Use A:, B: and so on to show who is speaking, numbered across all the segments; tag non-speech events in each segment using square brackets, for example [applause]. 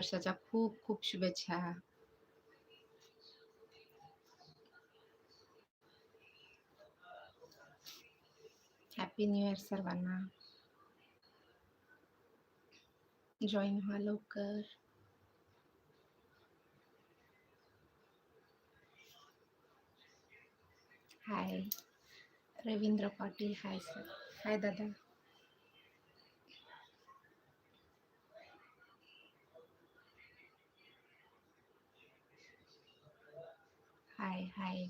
A: वर्षाच्या खूप खूप शुभेच्छा. हॅपी न्यू इयर सर्वांना. जॉईन व्हा लवकर. Hi Ravindra Patil hi sir hi दादा. Hi hi.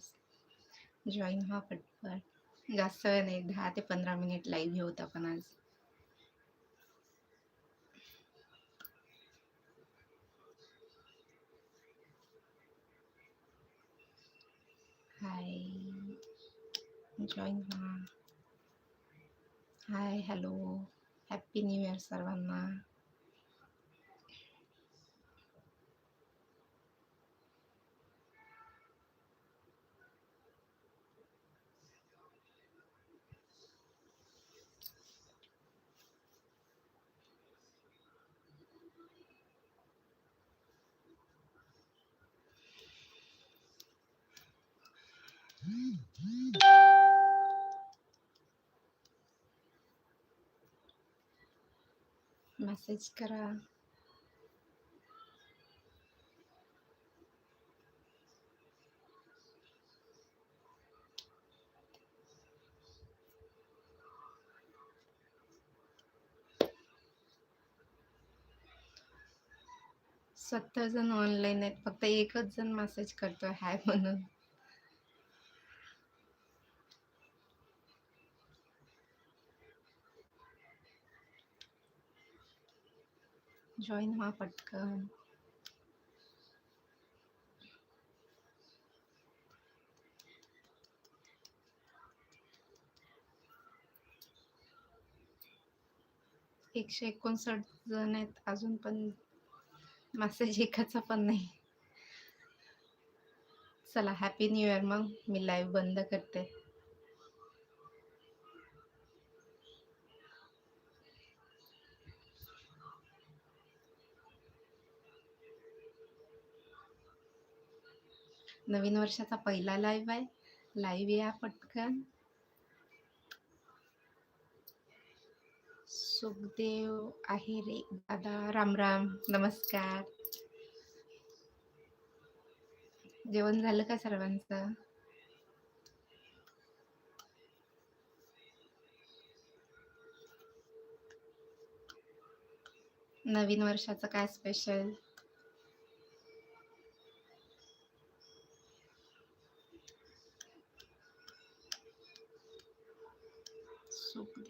A: जॉईन व्हा पटपट. जास्त वेळ नाही दहा ते पंधरा मिनिट लाईव्ह घेऊत आपण आज. हाय. जॉईन व्हा. Hi hello. Happy new year सर्वांना. मेसेज करा सत्तर जण ऑनलाईन आहेत. फक्त एकच जण मेसेज करतोय. हाय म्हणून. जॉईन व्हा पटकन। एकशे एकोणसाठ जण आहेत अजून पण मेसेज एकाचा पण नाही. चला हॅपी न्यू इयर मग. मी लाईव्ह बंद करते. नवीन वर्षाचा पहिला लाईव्ह आहे. लाईव्ह या पटकन. सुखदेव आहे रे. दादा राम राम. नमस्कार. जेवण झालं का सर्वांचं? नवीन वर्षाचं काय स्पेशल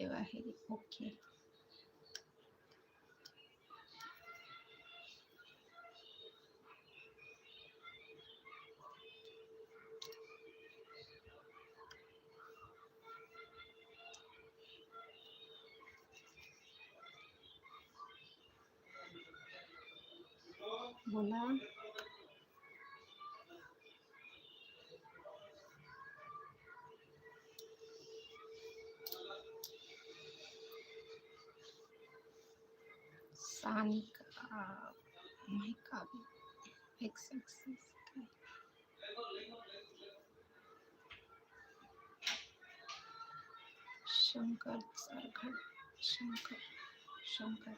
A: सुखदेव आहे रे ओके बोला सानिका मायका एक्स एक्स शंकर सरघड शंकर शंकर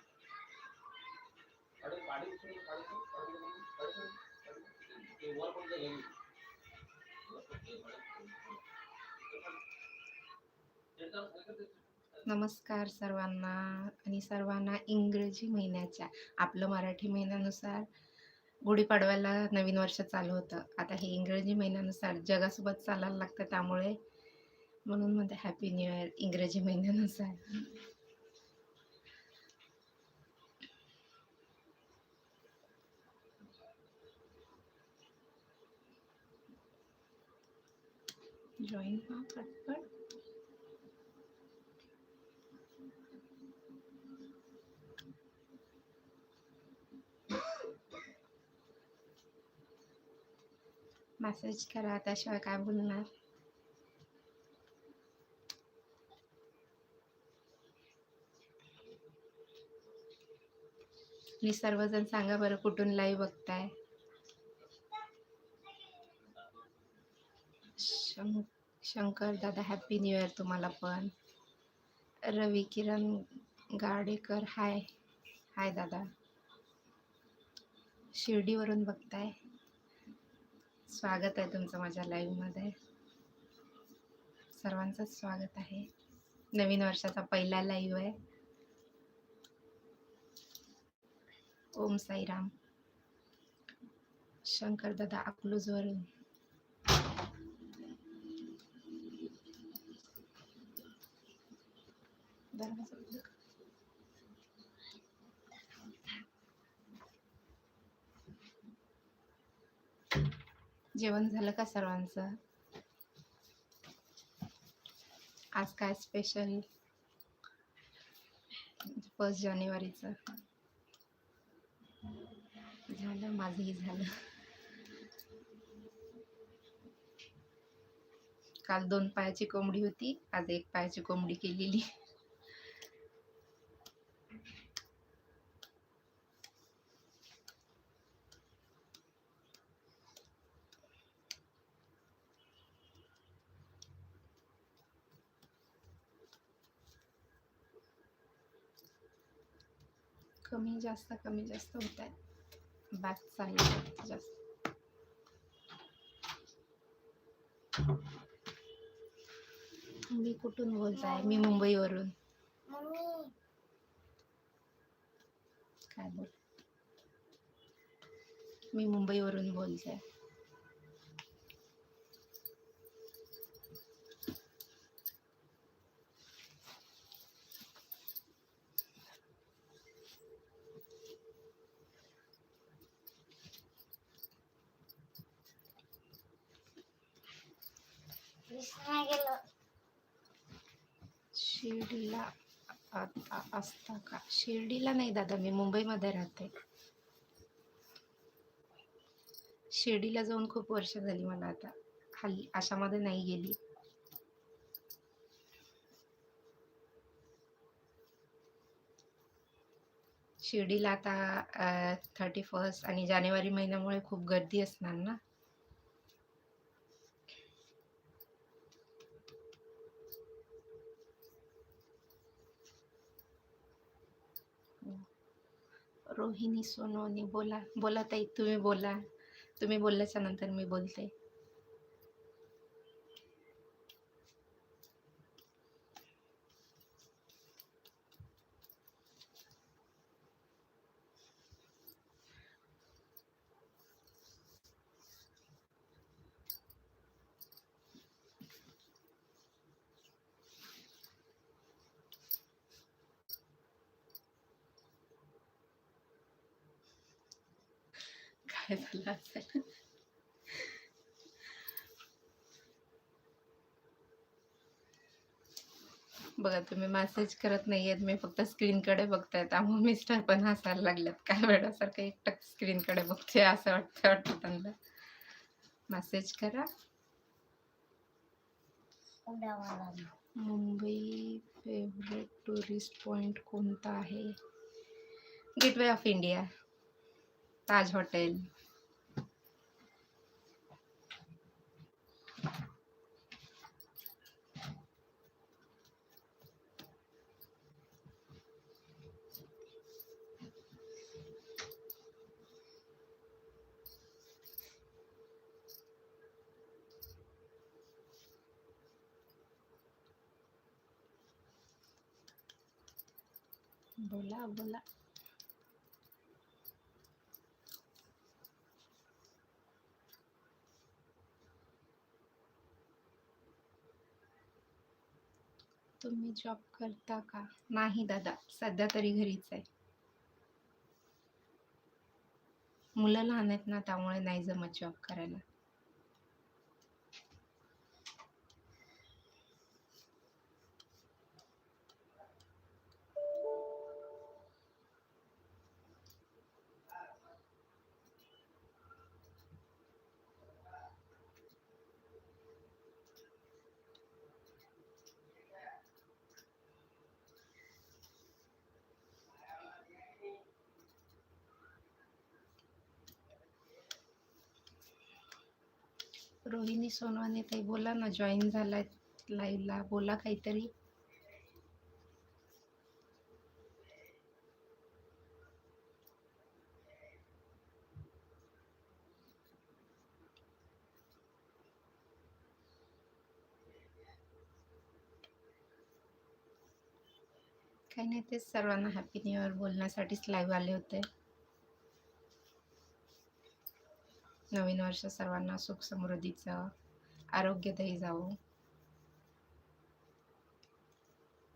A: नमस्कार सर्वांना आणि सर्वांना इंग्रजी महिन्याच्या आपलं मराठी महिन्यानुसार गुढीपाडव्याला नवीन वर्ष चालू होतं. आता हे इंग्रजी महिन्यानुसार जगासोबत चालायला लागतं त्यामुळे म्हणून म्हणते हॅपी न्यू इयर इंग्रजी महिन्यानुसार. जॉईन व्हा पटपट. मॅसेज करा त्याशिवाय काय बोलणार? मी सर्वजण सांगा बरं कुठून लाईव्ह बघताय? शं शंकर दादा हॅपी न्यू इयर तुम्हाला पण. रवी किरण गाडेकर हाय हाय दादा. शिर्डीवरून बघताय. स्वागत आहे तुमचं माझ्या लाईव्हमध्ये सर्वांचंच स्वागत आहे. नवीन वर्षाचा पहिला लाईव्ह आहे. ओम साईराम. शंकर दादा अकलूजवरून दरवाजा जेवण झालं का सर्वांचं? आज काय स्पेशल म्हणजे फर्स्ट जानेवारीचं. झालं माझंही झालं. काल दोन पायाची कोंबडी होती आज एक पायाची कोंबडी केलेली. कमी जास्त कमी जास्त होत आहे बॅक चालली जास्त. मी कुठून बोलताय? मी मुंबईवरून.
B: मम्मी.
A: काय बोल? मी मुंबईवरून बोलते
B: विसरायला
A: शिर्डीला असता का? शिर्डीला नाही दादा मी मुंबईमध्ये राहते. शिर्डीला जाऊन खूप वर्ष झाली मला आता. हल्ली अशामध्ये नाही गेली. शिर्डीला आता थर्टी फर्स्ट आणि जानेवारी महिन्यामुळे खूप गर्दी असणार ना? रोहिणी सोनोनी बोला बोला ताई तुम्ही बोला. तुम्ही बोलल्याच्या नंतर मी बोलते. काय [laughs] बघा तुम्ही मॅसेज करत नाहीयेत. मी फक्त स्क्रीनकडे बघताय. त्यामुळे मिस्टर पण हसायला लागल्यात. काय वेळासारखं एकटक स्क्रीनकडे बघते असं वाटतं वाटतं त्यांना. मॅसेज करा. मुंबई फेवरेट टुरिस्ट पॉइंट कोणता आहे? Gateway of India Taj hotel बोला बोला. तुम्ही जॉब करता का? नाही दादा सध्या तरी घरीच आहे. मुलं लहान आहेत ना त्यामुळे नाही जमत जॉब करायला. रोहिणी सोनवाने ताई बोला ना जॉईन झालाय लाईव्हला बोला काहीतरी. काही नाही तेच सर्वांना हॅपी न्यू इयर बोलण्यासाठीच लाईव्ह आले होते. नवीन वर्ष सर्वांना सुख समृद्धीचं आरोग्यदायी जावो.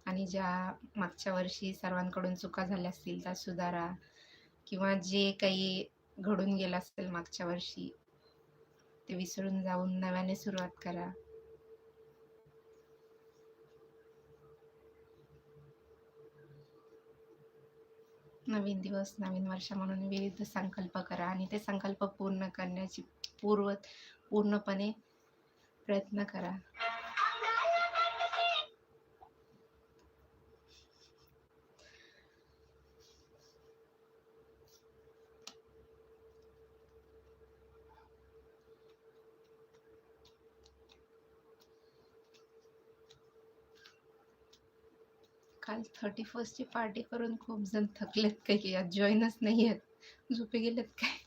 A: आणि ज्या मागच्या वर्षी सर्वांकडून चुका झाल्या असतील त्या सुधारा. किंवा जे काही घडून गेलं असेल मागच्या वर्षी ते विसरून जाऊन नव्याने सुरुवात करा. नवीन दिवस नवीन वर्ष म्हणून विविध संकल्प करा आणि ते संकल्प पूर्ण करण्याची पूर्व पूर्णपणे प्रयत्न करा. काल थर्टी फर्स्टची पार्टी करून खूप जण थकलेत काही यात जॉईनच नाही आहेत झोपे गेलेत काय?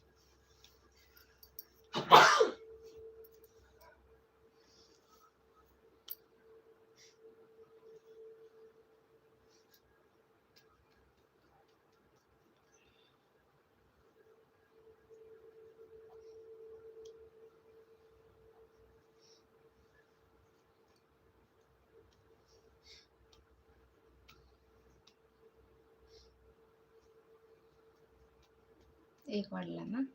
A: एक वाढला ना.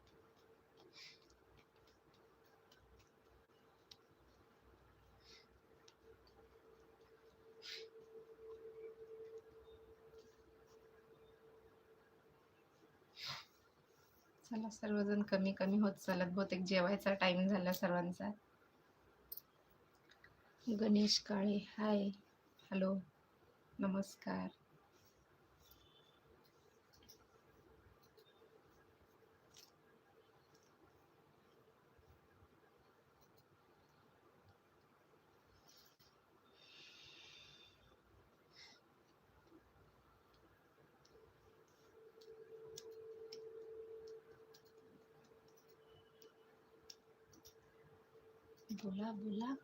A: चला सर्वजण कमी कमी होत चालत. बहुतेक जेवायचा टाइम झाला सर्वांचा. गणेश काळे हाय हॅलो नमस्कार. बोला बोला.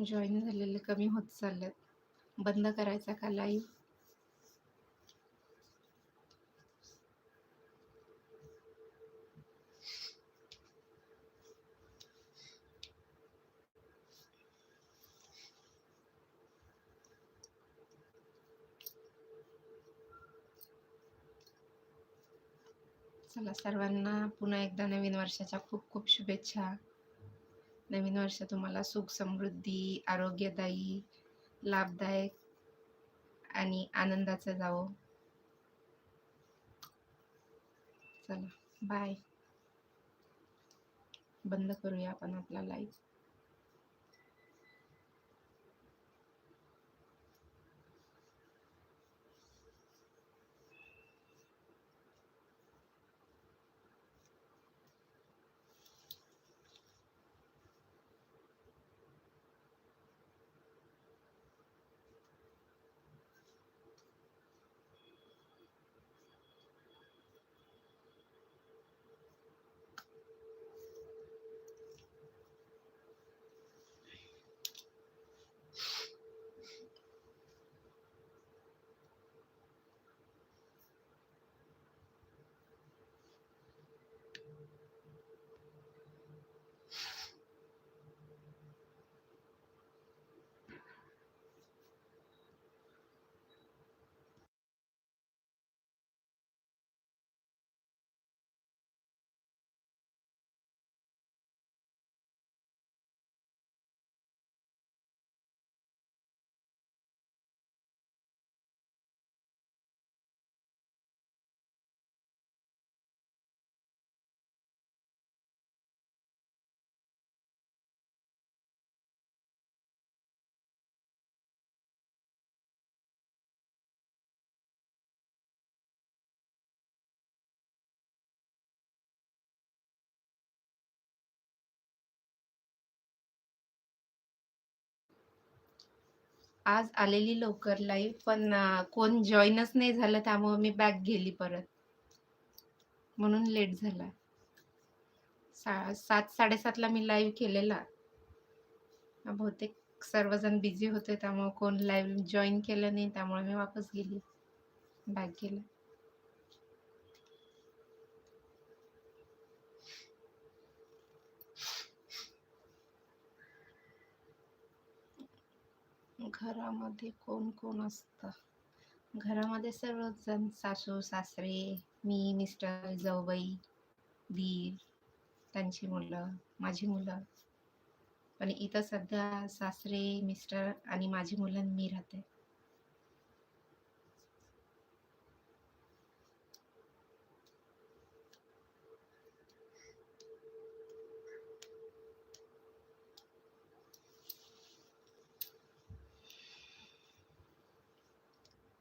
A: जॉईन झालेले कमी होत चाललेत बंद करायचा का लाईव्ह चला सर्वांना पुन्हा एकदा नवीन वर्षाच्या खूप खूप शुभेच्छा. नवीन वर्ष तुम्हाला सुख समृद्धी आरोग्यदायी लाभदायक आणि आनंदाचं जावो. चला बाय बंद करूया आपण आपला लाईव्ह आज आलेली लवकर लाईव्ह पण कोण जॉईनच नाही झालं त्यामुळं मी बॅग गेली परत. म्हणून लेट झाला. सा 7:00-7:30ला मी लाईव्ह केलेला. बहुतेक सर्वजण बिझी होते त्यामुळं कोण लाईव्ह जॉईन केलं नाही त्यामुळे मी वापस गेली. बॅग गेला घरामध्ये कोण-कोण असतं? घरामध्ये सर्वच जण सासू-सासरे, मी, मिस्टर, जाऊबाई, दीर, त्यांची मुलं, माझी मुलं. पण इथं सध्या सासरे, मिस्टर आणि माझी मुलं मी राहते.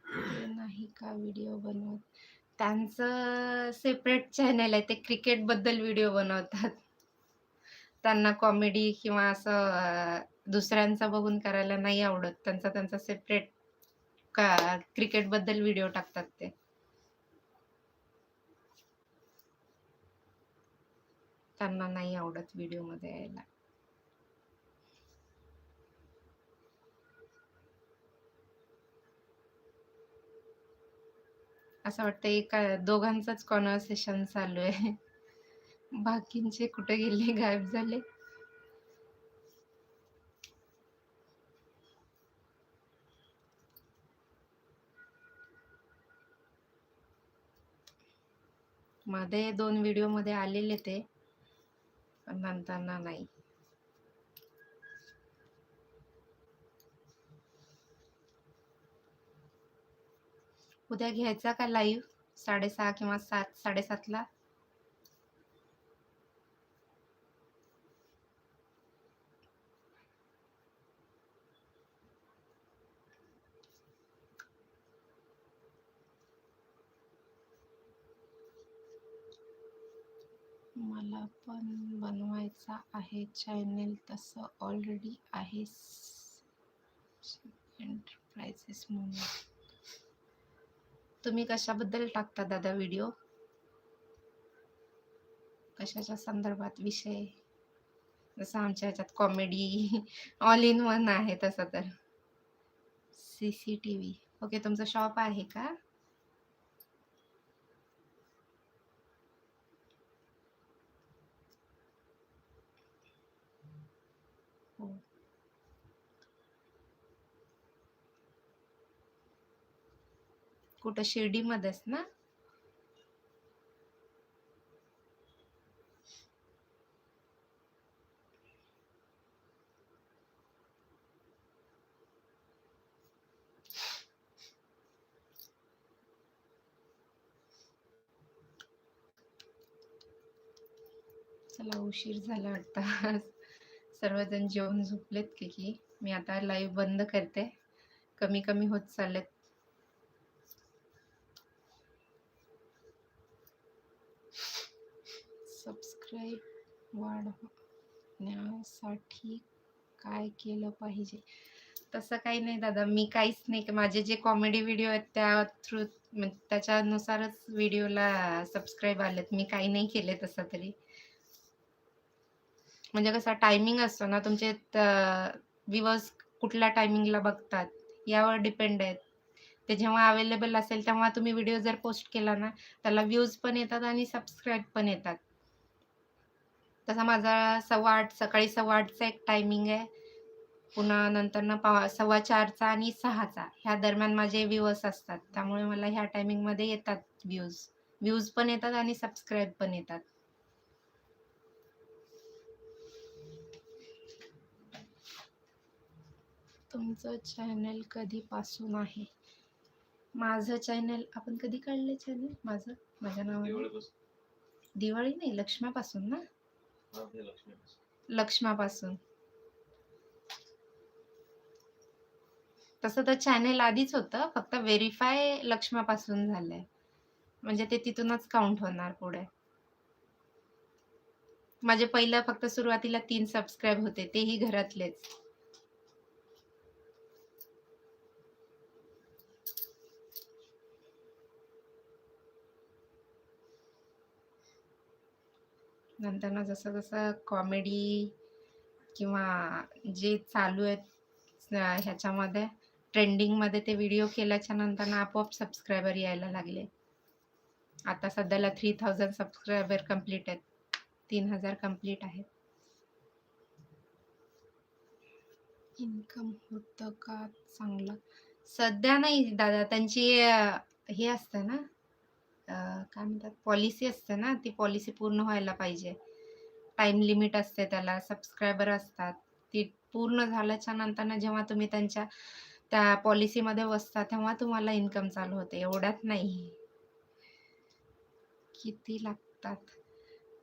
A: ते नाही का व्हिडिओ बनवत? त्यांचं सेपरेट चॅनल आहे. ते क्रिकेटबद्दल व्हिडिओ बनवतात. त्यांना कॉमेडी किंवा असं दुसऱ्यांचा बघून करायला नाही आवडत. त्यांचा त्यांचा सेपरेट का क्रिकेटबद्दल व्हिडिओ टाकतात ते. त्यांना नाही आवडत व्हिडिओमध्ये यायला. असं वाटतं एका दोघांचंच कॉन्व्हर्सेशन चालू आहे. बाकींचे कुठे गेले? गायब झाले? मध्ये 2 व्हिडिओमध्ये आलेले ते. पण नंतरनं नाही. उद्या घ्यायचा का लाईव्ह? 6:30 किंवा 7, 7:30ला? मला पण बनवायचा आहे चॅनेल तसं ऑलरेडी आहे एंटरप्राइजेस म्हणून. तुम्ही कशाबद्दल टाकता दादा व्हिडिओ? कशाच्या संदर्भात विषय? जसं आमच्या ह्याच्यात कॉमेडी ऑल इन वन आहे तसं तर. C C T V okay तुमचं शॉप आहे का? हो. कुठं शिर्डीमध्येच ना? चला उशीर झाला वाटतं सर्वजण जेवून झोपलेत की की. मी आता लाईव्ह बंद करते. कमी-कमी होत चाललेत. सबस्क्राईब वाढवण्यासाठी काय केलं पाहिजे? तसं काही नाही दादा. मी काहीच नाही माझे जे कॉमेडी व्हिडिओ आहेत त्या थ्रू त्याच्यानुसारच व्हिडिओला सबस्क्राईब आलेत. मी काही नाही केले तसं तरी. म्हणजे कसा टायमिंग असतो ना तुमचे विवर्स कुठल्या टायमिंगला बघतात यावर डिपेंड आहेत ते जेव्हा अवेलेबल असेल तेव्हा तुम्ही व्हिडिओ जर पोस्ट केला ना त्याला व्ह्यूज पण येतात आणि सबस्क्राईब पण येतात. तसा माझा 8:15 सकाळी 8:15चा एक टायमिंग आहे. पुन्हा नंतरनं पा 4:15चा आणि 6चा ह्या दरम्यान माझे व्ह्यूअर्स असतात. त्यामुळे मला ह्या टायमिंगमध्ये येतात व्ह्यूज. व्ह्यूज पण येतात आणि सबस्क्राईब पण येतात. तुमचं चॅनल कधीपासून आहे? माझं चॅनल आपण कधी काढलंय चॅनल माझं? माझ्या नावाने? दिवाळी नाही लक्ष्म्यापासून ना?
C: लक्ष्मापासून
A: तसं तर चॅनेल आधीच होतं. फक्त व्हेरीफाय लक्ष्मापासून झालंय. म्हणजे ते तिथूनच काउंट होणार पुढे. माझे पहिलं फक्त सुरुवातीला तीन सबस्क्राईब होते. तेही घरातलेच. नंतर ना जसं जसं कॉमेडी किंवा जे चालू आहेत ह्याच्यामध्ये ट्रेंडिंगमध्ये ते व्हिडिओ केल्याच्यानंतर ना आपोआप सबस्क्रायबर यायला लागले. आता सध्याला थ्री थाउजंड सबस्क्रायबर कंप्लीट आहेत. तीन हजार कंप्लीट आहेत. इन्कम होतं का? चांगलं. सध्या नाही दादा त्यांची हे असतं ना काय म्हणतात पॉलिसी असते ना ती पॉलिसी पूर्ण व्हायला पाहिजे. टाइम लिमिट असते त्याला सबस्क्रायबर असतात. ती पूर्ण झाल्याच्यानंतर जेव्हा तुम्ही त्यांच्या त्या पॉलिसीमध्ये बसता तेव्हा तुम्हाला इन्कम चालू होते. एवढ्यात नाही. किती लागतात.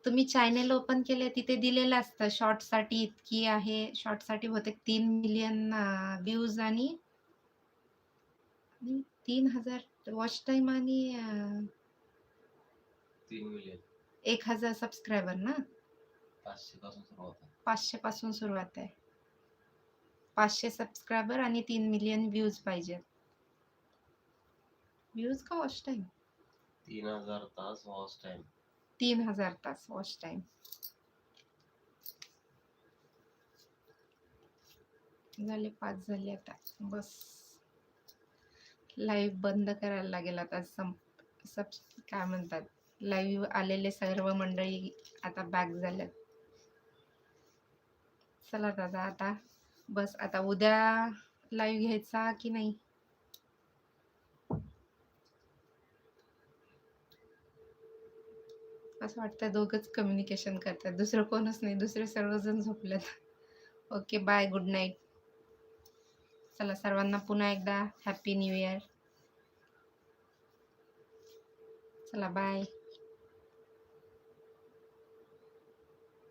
A: तुम्ही चॅनेल ओपन केले तिथे दिलेलं असतं. शॉर्टसाठी इतकी आहे. शॉर्टसाठी होते तीन मिलियन व्ह्यूज आणि तीन हजार वॉच टाईम आणि
C: तीन मिलियन
A: एक हजार सबस्क्रायबर ना?
C: पाचशे पासून सुरुवात आहे.
A: पाचशे पासून सुरुवात आहे. पाचशे सबस्क्रायबर आणि तीन मिलियन व्ह्यूज पाहिजेत व्ह्यूज का वॉच टाईम
C: तीन हजार तास वॉच टाइम
A: तीन हजार तास वॉच टाइम झाले पाच झाले आता. बस. लाईव्ह बंद करायला लागेल आता. सब काय म्हणतात? लाईव्ह आलेले सर्व मंडळी आता बॅक झाल्यात. चला दादा आता बस आता उद्या लाईव्ह घ्यायचा की नाही? असं वाटतं दोघंच कम्युनिकेशन करतात. दुसरं कोणच नाही दुसरे सर्वजण झोपलेत. ओके बाय गुड नाईट चला सर्वांना पुन्हा एकदा हॅपी न्यू इयर चला बाय